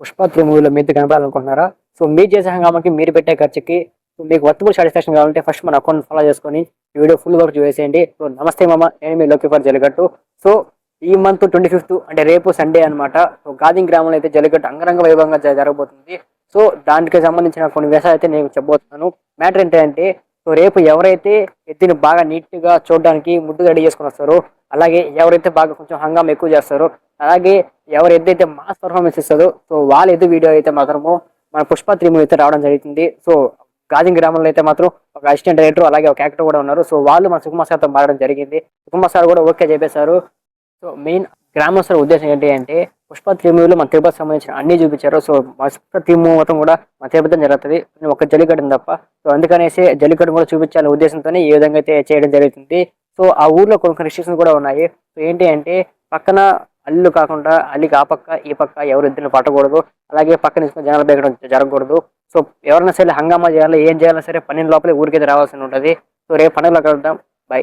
Pushpa three మూవీలో మీరు కనపడాలనుకుంటున్నారా so మీరు చేసే హంగామాకి మీరు పెట్టే ఖర్చుకి సో మీకు వర్తబుల్ సాటిస్ఫాక్షన్ కావాలంటే ఫస్ట్ మన అకౌంట్ ఫాలో చేసుకొని వీడియో ఫుల్ వర్క్ చూసేయండి. సో నమస్తే మామ నేను మీ లోకేఫర్ జలిగట్టు. సో ఈ మంత్ ట్వంటీ ఫిఫ్త్ అంటే రేపు సండే అన్నమాట. సో గాదింగ్ గ్రామంలో అయితే జలిగట్టు అంగరంగ వైభవంగా జరగబోతుంది. సో దానికి సంబంధించిన కొన్ని విషయాలు అయితే నేను చెప్పబోతున్నాను. మ్యాటర్ ఏంటంటే సో రేపు ఎవరైతే ఎత్తిని బాగా నీట్గా చూడడానికి ముద్దుగా రెడీ చేసుకుని వస్తారో అలాగే ఎవరైతే బాగా కొంచెం హంగామా ఎక్కువ చేస్తారో అలాగే ఎవరు ఎద్దైతే మాస్ పర్ఫార్మెన్స్ ఇస్తారో సో వాళ్ళ ఎద్దు వీడియో అయితే మాత్రము మన పుష్ప త్రీ మూవీ అయితే రావడం జరుగుతుంది సో గాజిం గ్రామంలో అయితే మాత్రం ఒక అసిస్టెంట్ డైరెక్టర్ అలాగే ఒక యాక్టర్ కూడా ఉన్నారు. సో వాళ్ళు మన సుకుమార్ సార్తో మారడం జరిగింది. సుకుమార్ సార్ కూడా ఓకే చెప్పేశారు. సో మెయిన్ గ్రామస్తుల ఉద్దేశం ఏంటి అంటే పుష్ప త్రీ మూవీలో మన తిరుపతి సంబంధించిన అన్ని చూపించారు. సో పుష్ప త్రీ మూవీ మొత్తం కూడా మన తిరుపతి జరుగుతుంది. ఒక జల్లికట్టు తప్ప. సో అందుకనేసి జల్లికట్టు కూడా చూపించాలనే ఉద్దేశంతోనే ఈ విధంగా అయితే చేయడం జరుగుతుంది. సో ఆ ఊర్లో కొన్ని కొన్ని కూడా ఉన్నాయి. సో ఏంటి అంటే పక్కన అల్లు కాకుండా అల్లికి ఆ పక్క ఈ పక్క ఎవరు ఇద్దరిని పట్టకూడదు. అలాగే పక్కన జనాలు బెగడం జరగకూడదు. సో ఎవరైనా సరే హంగామా చేయాలి ఏం చేయాలన్నా సరే పన్నెండు లోపలే ఊరికైతే రావాల్సి ఉంటుంది. సో రేపు పండుగలో కలుద్దాం. బై